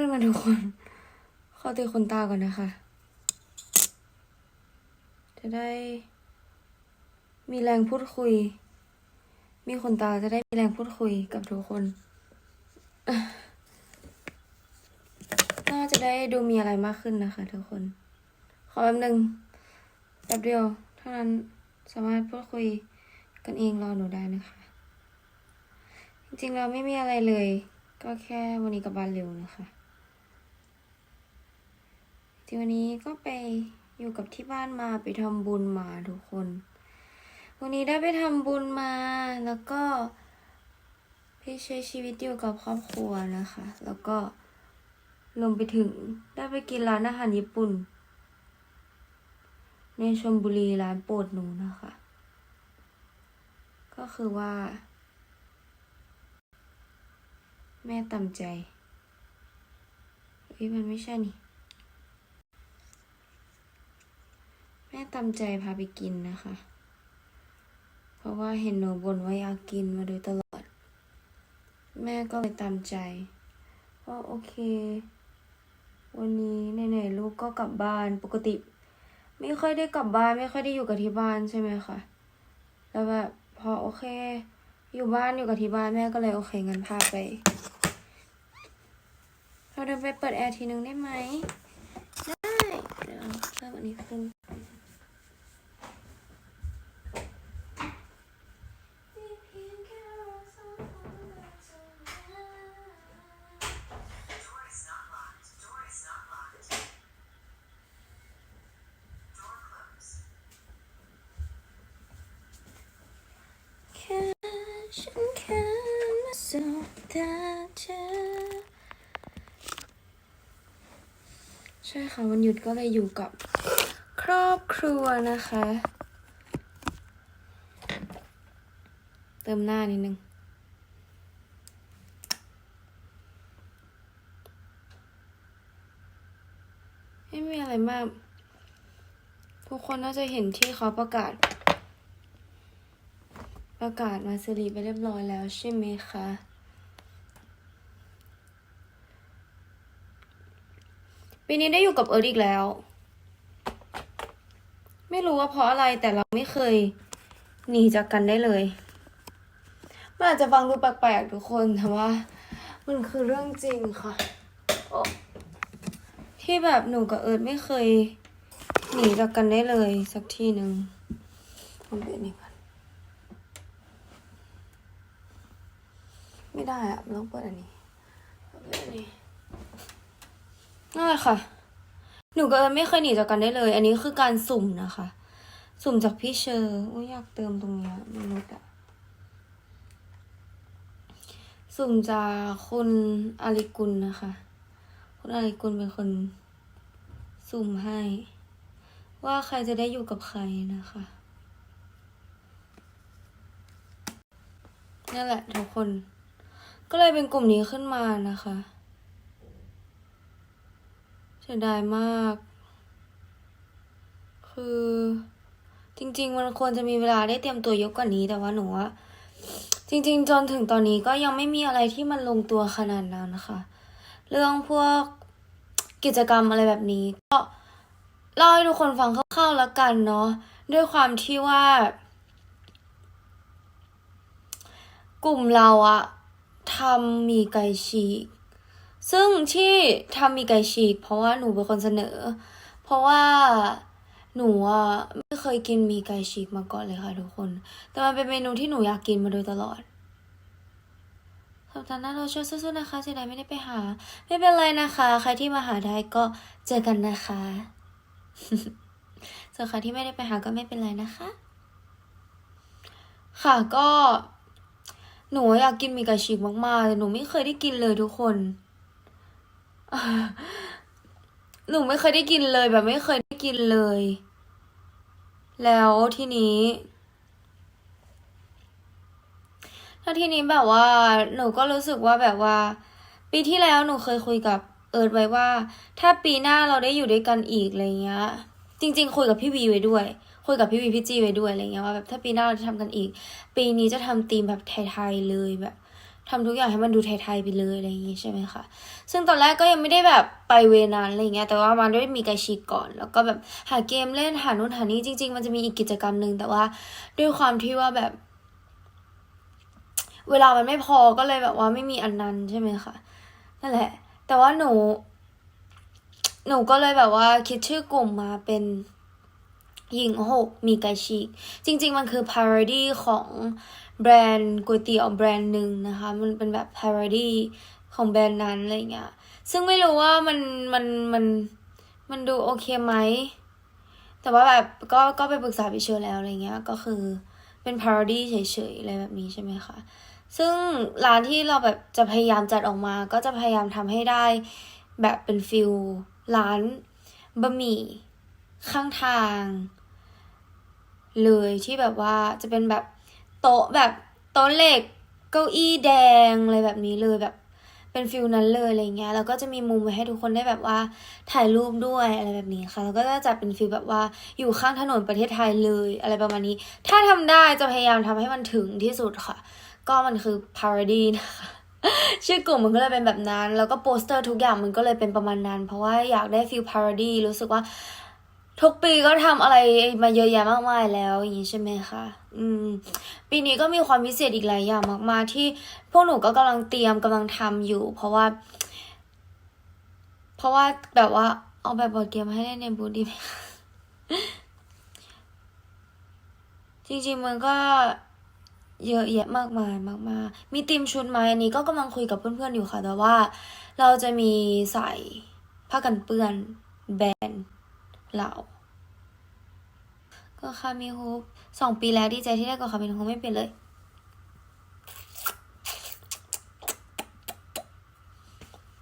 นึงนะทุกคน ขอตีคนตาก่อนนะคะ จะได้ มีแรงพูดคุย มีคนตาจะได้มีแรงพูดคุยกับทุกคน น่าจะได้ดูมีอะไรมากขึ้นนะคะ ทุกคน ขอแป๊บหนึ่งแป๊บเดียว เท่านั้นสามารถพูดคุยกันเองรอหนูได้นะคะ จริงๆเราไม่มีอะไรเลย ก็แค่วันนี้กลับบ้านเร็วนะคะ ทีวันนี้ก็ไปอยู่กับที่บ้านมาไปทำบุญมาทุกคน วันนี้ได้ไปทำบุญมาแล้วก็ไปใช้ชีวิตอยู่กับครอบครัวนะคะ แล้วก็รวมไปถึงได้ไปกินร้านอาหารญี่ปุ่น ในชลบุรีร้านโปรดหนูนะคะ ก็คือว่า แม่ตำใจเฮ้ยมันไม่ใช่นี่ แม่ตำใจพาไปกินนะคะ เพราะว่าเห็นหนูบ่นว่าอยากกินมาโดยตลอด แม่ก็เลยตามใจว่าโอเค วันนี้ไหนๆลูกก็กลับบ้านปกติ ไม่ค่อยได้กลับบ้าน ไม่ค่อยได้อยู่กับที่บ้านใช่ไหมคะแล้วแบบพอโอเค อยู่บ้านอยู่กับที่บ้านแม่ก็เลยโอเคงั้นพาไปเราเดินไปเปิดแอร์ทีนึงได้ไหมได้ เดี๋ยวเริ่มอันนี้ขึ้น Door is not locked. Door is not locked. Door closed. แค่ฉันแค่มาสบ ตาเธอใช่ค่ะวันหยุดก็เลยอยู่กับครอบครัวนะคะ เติมหน้านิดนึงไม่มีอะไรมาก ทุกคนน่าจะเห็นที่เขาประกาศ ประกาศมาสรีไปเรียบร้อยแล้วใช่ไหมคะ ปีนี้ได้อยู่กับเอิร์ธอีกแล้ว ไม่รู้ว่าเพราะอะไรแต่เราไม่เคยหนีจากกันได้เลยมันอาจจะฟังดูแปลกๆทุกคนแต่ว่า มันคือเรื่องจริงค่ะโอ้ที่แบบหนูกับเอิร์ธไม่เคยหนีจากกันได้เลยสักทีหนึ่งมันเป็นอย่างนี้ก่อนไม่ได้อะมันต้องเปิดอันนี้เปิดอันนี้ นั่นแหละค่ะ หนูกับเอิญไม่เคยหนีจากกันได้เลย อันนี้คือการสุ่มนะคะ สุ่มจากพี่เชอร์อุ้ยอยากเติมตรงเนี้ยไม่รู้อะสุ่มจากคุณอาริกุลนะคะ คุณอาริกุลเป็นคนสุ่มให้ ว่าใครจะได้อยู่กับใครนะคะนั่นแหละทุกคน ก็เลยเป็นกลุ่มนี้ขึ้นมานะคะ สียดายมาก คือจริง ๆ มันควรจะมีเวลาได้เตรียมตัวเยอะกว่านี้ แต่ว่าหนูว่าจริง ๆ จนถึงตอนนี้ก็ยังไม่มีอะไรที่มันลงตัวขนาดนั้นนะคะเรื่องพวกกิจกรรมอะไรแบบนี้ ก็เล่าให้ทุกคนฟังคร่าวๆแล้วกันเนาะด้วยความที่ว่า กลุ่มเราอะทำมีไก่ฉีก ซึ่งที่ทำมีไก่ฉีกเพราะว่าหนูเป็นคนเสนอ เพราะว่าหนูอะไม่เคยกินมีไก่ฉีกมาก่อนเลยค่ะทุกคน แต่มันเป็นเมนูที่หนูอยากกินมาโดยตลอดสัปดาห์หน้าเราช่วยสู้ๆนะคะเสียดายไม่ได้ไปหา ไม่เป็นไรนะคะ ใครที่มาหาได้ก็เจอกันนะคะส่วนใครที่ไม่ได้ไปหาก็ไม่เป็นไรนะคะ ค่ะก็ หนูอยากกินมีไก่ฉีกมากๆแต่หนูไม่เคยได้กินเลยทุกคน หนูไม่เคยได้กินเลยแบบไม่เคยได้กินเลย แล้วทีนี้แล้วทีนี้แบบว่า หนูก็รู้สึกว่าแบบว่า ปีที่แล้วหนูเคยคุยกับเอิร์ธไว้ว่า ถ้าปีหน้าเราได้อยู่ด้วยกันอีกอะไรเงี้ย จริง ๆ คุยกับพี่วีไว้ด้วย คุยกับพี่วีพี่จีไว้ด้วยอะไรเงี้ยว่าแบบถ้าปีหน้าเราจะทำกันอีก ปีนี้จะทำธีมแบบไทยๆเลยแบบ ทำทุกอย่างให้มันดูไทยๆไปเลยอะไรอย่างงี้ใช่ไหมคะซึ่งตอนแรกก็ยังไม่ได้แบบไปเวนั้นอะไรอย่างเงี้ยแต่ว่ามาด้วยมีไกชิก่อน แล้วก็แบบหาเกมเล่นหานู่นหานี่จริง ๆ มันจะมีอีกกิจกรรมหนึ่งแต่ว่าด้วยความที่ว่าแบบ เวลามันไม่พอก็เลยแบบว่าไม่มีอันนั้นใช่ไหมคะนั่นแหละ แต่ว่าหนู หนูก็เลยแบบว่าคิดชื่อกลุ่มมาเป็น หญิงหกมีไกชิ จริง ๆ มันคือ parody ของแบรนด์ก๋วยเตี๋ยวแบรนด์หนึ่งนะคะ มันเป็นแบบ parody ของแบรนด์นั้นอะไรเงี้ย ซึ่งไม่รู้ว่ามันมันมันมันดูโอเคไหม แต่ว่าแบบก็ก็ไปปรึกษาพี่เชอร์แล้วอะไรเงี้ย ก็คือเป็น parody เฉยๆอะไรแบบนี้ใช่ไหมคะ ซึ่งร้านที่เราแบบจะพยายามจัดออกมา ก็จะพยายามทำให้ได้แบบเป็นฟิลร้านบะหมี่ข้างทาง เลยที่แบบว่าจะเป็นแบบโต๊ะแบบโต๊ะเหล็กเก้าอี้แดงอะไรแบบนี้เลยแบบเป็นฟิลนั้นเลยอะไรเงี้ยแล้วก็จะมีมุมไว้ให้ทุกคนได้แบบว่าถ่ายรูปด้วยอะไรแบบนี้ค่ะ แล้วก็จะจัดเป็นฟิลแบบว่าอยู่ข้างถนนประเทศไทยเลยอะไรประมาณนี้ ถ้าทำได้จะพยายามทำให้มันถึงที่สุดค่ะ ก็มันคือ parody นะคะชื่อกลุ่มมันก็เลยเป็นแบบนั้น แล้วก็โปสเตอร์ทุกอย่างมันก็เลยเป็นประมาณนั้น เพราะว่าอยากได้ฟิล parody รู้สึกว่า ทุกปีก็ทำอะไรมาเยอะแยะมากมายแล้วอย่างนี้ใช่ไหมคะอืม ปีนี้ก็มีความพิเศษอีกหลายอย่างมากๆ ที่พวกหนูก็กำลังเตรียมกำลังทำอยู่ เพราะว่า เพราะว่าแบบว่าเอาแบบบอร์ดเกมให้เล่นในบูธดีไหมจริงๆมันก็เยอะแยะมากมายมากๆ มีทีมชุดไหมอันนี้ก็กำลังคุยกับเพื่อนๆอยู่ค่ะ แต่ว่าเราจะมีใส่ผ้ากันเปื้อนแบรนด์ เราก็คามิฮูปสองปีแล้วดีใจที่ได้กับคามิฮูปไม่เปลี่ยนเลย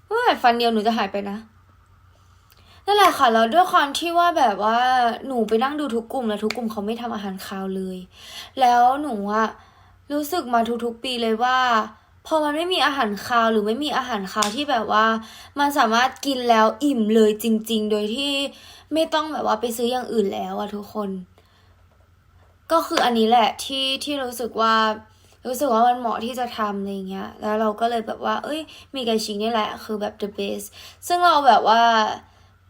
เมื่อฟันเดียวหนูจะหายไปนะนั่นแหละค่ะแล้วด้วยความที่ว่าแบบว่าหนูไปนั่งดูทุกกลุ่มแล้วทุกกลุ่มเขาไม่ทำอาหารคาวเลย แล้วหนูอะรู้สึกมาทุกๆปีเลยว่าพอมันไม่มีอาหารคาวหรือไม่มีอาหารคาวที่แบบว่า มันสามารถกินแล้วอิ่มเลยจริง ๆ โดยที่ ไม่ต้องแบบว่าไปซื้ออย่างอื่นแล้วอะทุกคน ก็คืออันนี้แหละที่ที่รู้สึกว่ารู้สึกว่ามันเหมาะที่จะทำอะไรเงี้ย แล้วเราก็เลยแบบว่า เอ้ย มีไกชิงนี่แหละ คือแบบ the best ซึ่งเราแบบว่า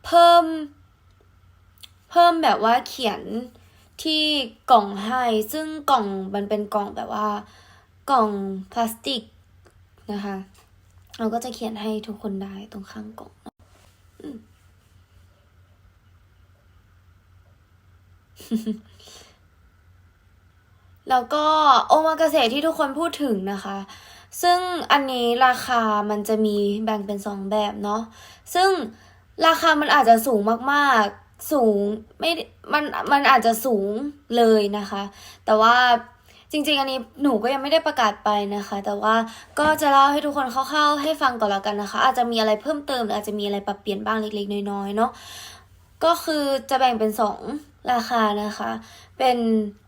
เพิ่ม เพิ่มแบบว่าเขียนที่กล่องให้ ซึ่งกล่องมันเป็นกล่องแบบว่า กล่องพลาสติกนะคะ เราก็จะเขียนให้ทุกคนได้ตรงข้างกล่องอืม แล้วก็โอมากาเสะที่ทุกคนพูดถึงนะคะ ซึ่งอันนี้ราคามันจะมีแบ่งเป็นสองแบบเนาะ ซึ่งราคามันอาจจะสูงมากๆ สูงไม่ มัน มันอาจจะสูงเลยนะคะ แต่ว่าจริงๆ อันนี้หนูก็ยังไม่ได้ประกาศไปนะคะ แต่ว่าก็จะเล่าให้ทุกคนคร่าวๆให้ฟังก่อนล้วกันนะคะ อาจจะมีอะไรเพิ่มเติมหรืออาจจะมีอะไรปรับเปลี่ยนบ้างเล็กๆ น้อยๆ เนาะ ก็คือจะแบ่งเป็นสอง ราคานะคะ เป็น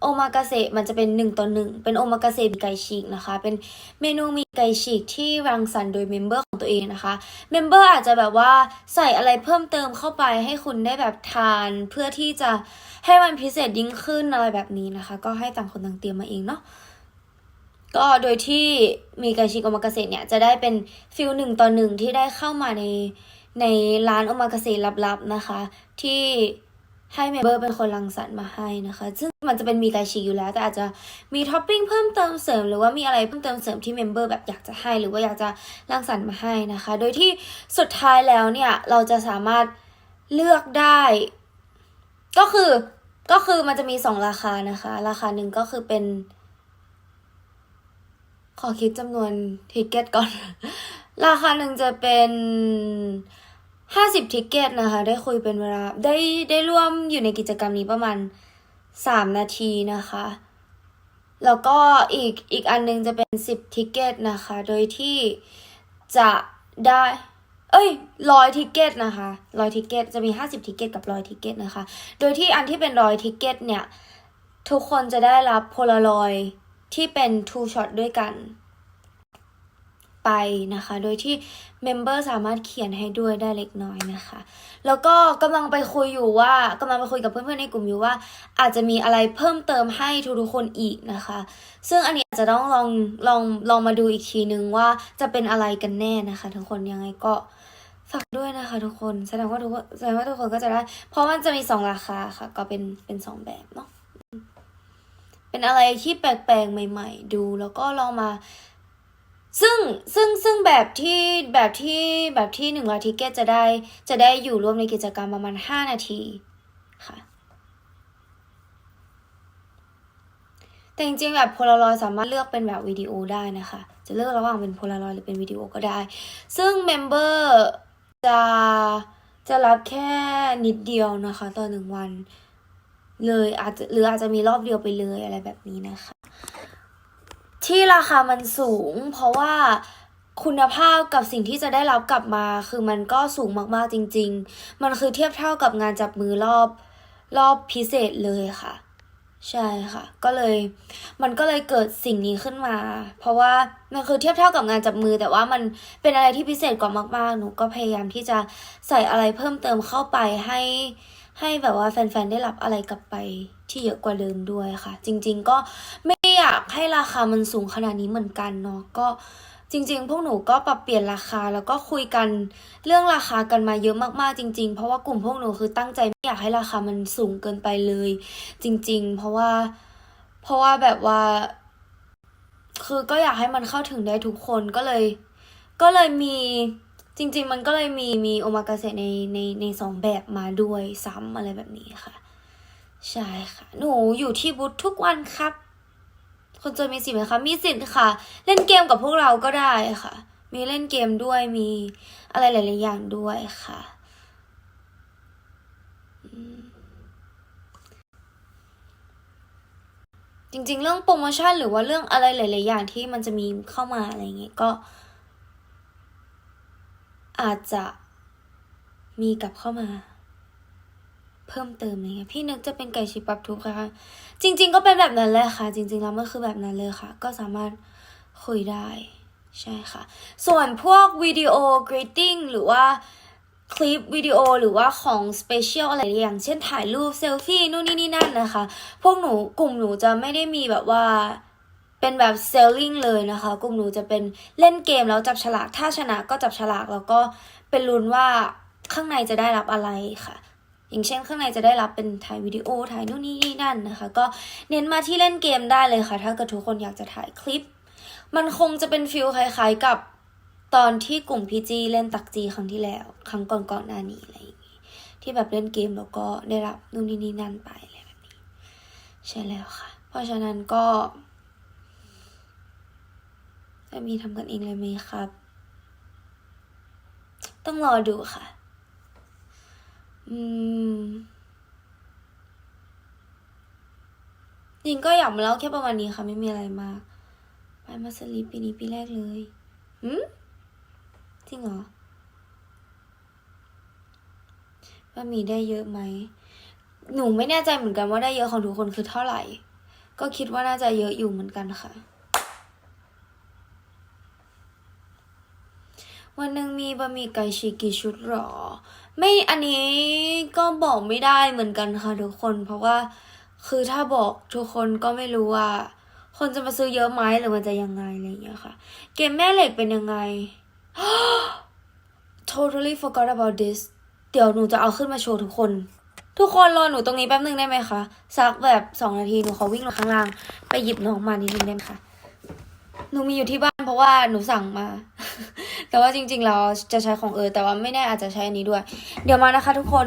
โอมากาเสะมันจะเป็นหนึ่งต่อหนึ่งเป็นโอมากาเสะมีไกชิกนะคะ เป็นเมนูมีไกชิกที่รังสรรค์โดยเมมเบอร์ของตัวเองนะคะ เมมเบอร์อาจจะแบบว่าใส่อะไรเพิ่มเติมเข้าไปให้คุณได้แบบทานเพื่อที่จะให้มันพิเศษยิ่งขึ้นอะไรแบบนี้นะคะ ก็ให้ต่างคนต่างเตรียมมาเองเนาะก็โดยที่มีไกชิกโอมากาเสะเนี่ยจะได้เป็นฟิลหนึ่งต่อหนึ่งที่ได้เข้ามาในในร้านโอมากาเสะลับๆนะคะ ที่ ให้เมมเบอร์เป็นคนรังสรรค์มาให้นะคะ ซึ่งมันจะเป็นมีไกชิกอยู่แล้ว แต่อาจจะมีท็อปปิ้งเพิ่มเติมเสริม หรือว่ามีอะไรเพิ่มเติมเสริมที่เมมเบอร์แบบอยากจะให้หรือว่าอยากจะรังสรรค์มาให้นะคะ โดยที่สุดท้ายแล้วเนี่ยเราจะสามารถเลือกได้ ก็คือก็คือมันจะมีสองราคานะคะ ราคาหนึ่งก็คือเป็น ขอคิดจำนวนทิกเก็ตก่อน ราคาหนึ่งจะเป็น ห้าสิบทิกเก็ตนะคะ ได้คุยเป็นเวลาได้ได้ร่วมอยู่ในกิจกรรมนี้ประมาณสามนาทีนะคะ แล้วก็อีกอีกอันหนึงจะเป็นสิบทิกเก็ตนะคะ โดยที่จะได้ เอ้ยร้อยทิกเก็ตนะคะร้อยทิกเก็ตจะมีห้าสิบทิกเก็ตกับร้อยทิกเก็ตนะคะ โดยที่อันที่เป็นร้อยทิกเก็ตเนี่ย ทุกคนจะได้รับโพลารอยที่เป็น two shot ด้วยกัน ไปนะคะ โดยที่เมมเบอร์สามารถเขียนให้ด้วยได้เล็กน้อยนะคะ แล้วก็กำลังไปคุยอยู่ว่า กำลังไปคุยกับเพื่อนๆในกลุ่มอยู่ว่า อาจจะมีอะไรเพิ่มเติมให้ทุกๆคนอีกนะคะ ซึ่งอันนี้อาจจะต้องลองลองลองมาดูอีกทีนึงว่าจะเป็นอะไรกันแน่นะคะ ทุกคนยังไงก็ฝากด้วยนะคะทุกคนแสดงว่าทุกคนแสดงว่าทุกคนก็จะได้ เพราะมันจะมีสองราคาค่ะ ก็เป็นเป็นสองแบบเนาะเป็นอะไรที่แปลกๆใหม่ ๆ ดูแล้วก็ลองมา ซึ่งซึ่งซึ่งแบบที่แบบที่แบบที่หนึ่งร้อยทิเกตจะได้จะได้อยู่ร่วมในกิจกรรมประมาณห้านาทีค่ะ แต่จริงๆแบบโพลารอยสามารถเลือกเป็นแบบวิดีโอได้นะคะ จะเลือกระหว่างเป็นโพลารอยหรือเป็นวิดีโอก็ได้ ซึ่งเมมเบอร์จะจะรับแค่นิดเดียวนะคะต่อหนึ่งวันเลยอาจจะหรืออาจจะมีรอบเดียวไปเลยอะไรแบบนี้นะคะ ที่ราคามันสูง เพราะว่าคุณภาพกับสิ่งที่จะได้รับกลับมา คือมันก็สูงมากๆจริง ๆ มันคือเทียบเท่ากับงานจับมือรอบรอบพิเศษเลยค่ะ ใช่ค่ะ ก็เลย มันก็เลยเกิดสิ่งนี้ขึ้นมา เพราะว่ามันคือเทียบเท่ากับงานจับมือ แต่ว่ามันเป็นอะไรที่พิเศษกว่ามาก ๆ หนูก็พยายามที่จะใส่อะไรเพิ่มเติมเข้าไปให้ ให้แบบว่าแฟนๆ ได้รับอะไรกลับไปที่เยอะกว่าเดิมด้วยค่ะ จริง ๆ ก็ไม่อยากให้ราคามันสูงขนาดนี้เหมือนกันเนาะก็จริง ๆ พวกหนูก็ปรับเปลี่ยนราคาแล้วก็คุยกันเรื่องราคากันมาเยอะมากๆ จริง ๆ เพราะว่ากลุ่มพวกหนูคือตั้งใจไม่อยากให้ราคามันสูงเกินไปเลย จริง ๆ เพราะว่าเพราะว่าแบบว่า คือก็อยากให้มันเข้าถึงได้ทุกคนก็เลย ก็เลยมี จริง ๆ มันก็เลยมีมีโอมากาเสะในในในสองแบบมาด้วยซ้ำอะไรแบบนี้ค่ะ ใช่ค่ะ หนูอยู่ที่บูธทุกวันครับ คนจนมีสิทธิ์ไหมคะ มีสิทธิ์ค่ะ เล่นเกมกับพวกเราก็ได้ค่ะ มีเล่นเกมด้วยมีอะไรหลาย ๆ อย่างด้วยค่ะจริง ๆ เรื่องโปรโมชั่นหรือว่าเรื่องอะไรหลาย ๆ อย่างที่มันจะมีเข้ามาอะไรเงี้ยก็ อาจจะมีกลับเข้ามา เพิ่มเติมอะไรเงี้ยพี่นึกจะเป็นไก่ชิปรับทุกค่ะ จริง ๆ ก็เป็นแบบนั้นเลยค่ะ จริง ๆ แล้วมันคือแบบนั้นเลยค่ะ ก็สามารถคุยได้ ใช่ค่ะ ส่วนพวกวิดีโอ greeting หรือว่าคลิปวิดีโอหรือว่าของสเปเชียลอะไรอย่าง เช่นถ่ายรูปเซลฟี่นู่นนี่นี่นั่นนะคะ พวกหนูกลุ่มหนูจะไม่ได้มีแบบว่า เป็นแบบ selling เลยนะคะ กลุ่มหนูจะเป็นเล่นเกมแล้วจับฉลาก ถ้าชนะก็จับฉลากแล้วก็เป็นลุ้นว่าข้างในจะได้รับอะไรค่ะ อย่างเช่นข้างในจะได้รับเป็นถ่ายวิดีโอถ่ายนู่นนี่นี่นั่นนะคะ ก็เน้นมาที่เล่นเกมได้เลยค่ะ ถ้าเกิดทุกคนอยากจะถ่ายคลิป มันคงจะเป็นฟิลคล้ายๆกับตอนที่กลุ่มพีจีเล่นตักจีครั้งที่แล้ว ครั้งก่อนๆหน้านี้อะไรอย่างงี้ที่แบบเล่นเกมแล้วก็ได้รับนู่นนี่นี่นั่นไปอะไรแบบนี้ ใช่แล้วค่ะ เพราะฉะนั้นก็ จะมีทำกันเองเลยไหมครับ ต้องรอดูค่ะ อืมจริงก็อยากมาเล่าแค่ประมาณนี้ค่ะ ไม่มีอะไรมาก ไปมาสลีปปีนี้ปีแรกเลยหืมจริงเหรอว่ามีได้เยอะไหม หนูไม่แน่ใจเหมือนกันว่าได้เยอะของทุกคนคือเท่าไหร่ ก็คิดว่าน่าจะเยอะอยู่เหมือนกันค่ะ วันหนึ่งมีบะหมี่ไก่ฉีกกี่ชุดหรอ ไม่อันนี้ก็บอกไม่ได้เหมือนกันค่ะทุกคน เพราะว่าคือถ้าบอกทุกคนก็ไม่รู้ว่า คนจะมาซื้อเยอะไหมหรือมันจะยังไงอะไรอย่างเงี้ยค่ะ เกมแม่เหล็กเป็นยังไง totally forgot about this เดี๋ยวหนูจะเอาขึ้นมาโชว์ทุกคน ทุกคนรอหนูตรงนี้แป๊บนึงได้ไหมคะสักแบบสองนาทีหนูขอวิ่งลงข้างล่าง ไปหยิบน้องมานิดนึงได้ไหมคะ หนูมีอยู่ที่บ้านเพราะว่าหนูสั่งมา แต่ว่าจริงๆเราจะใช้ของเออแต่ว่าไม่แน่อาจจะใช้อันนี้ด้วย เดี๋ยวมานะคะทุกคน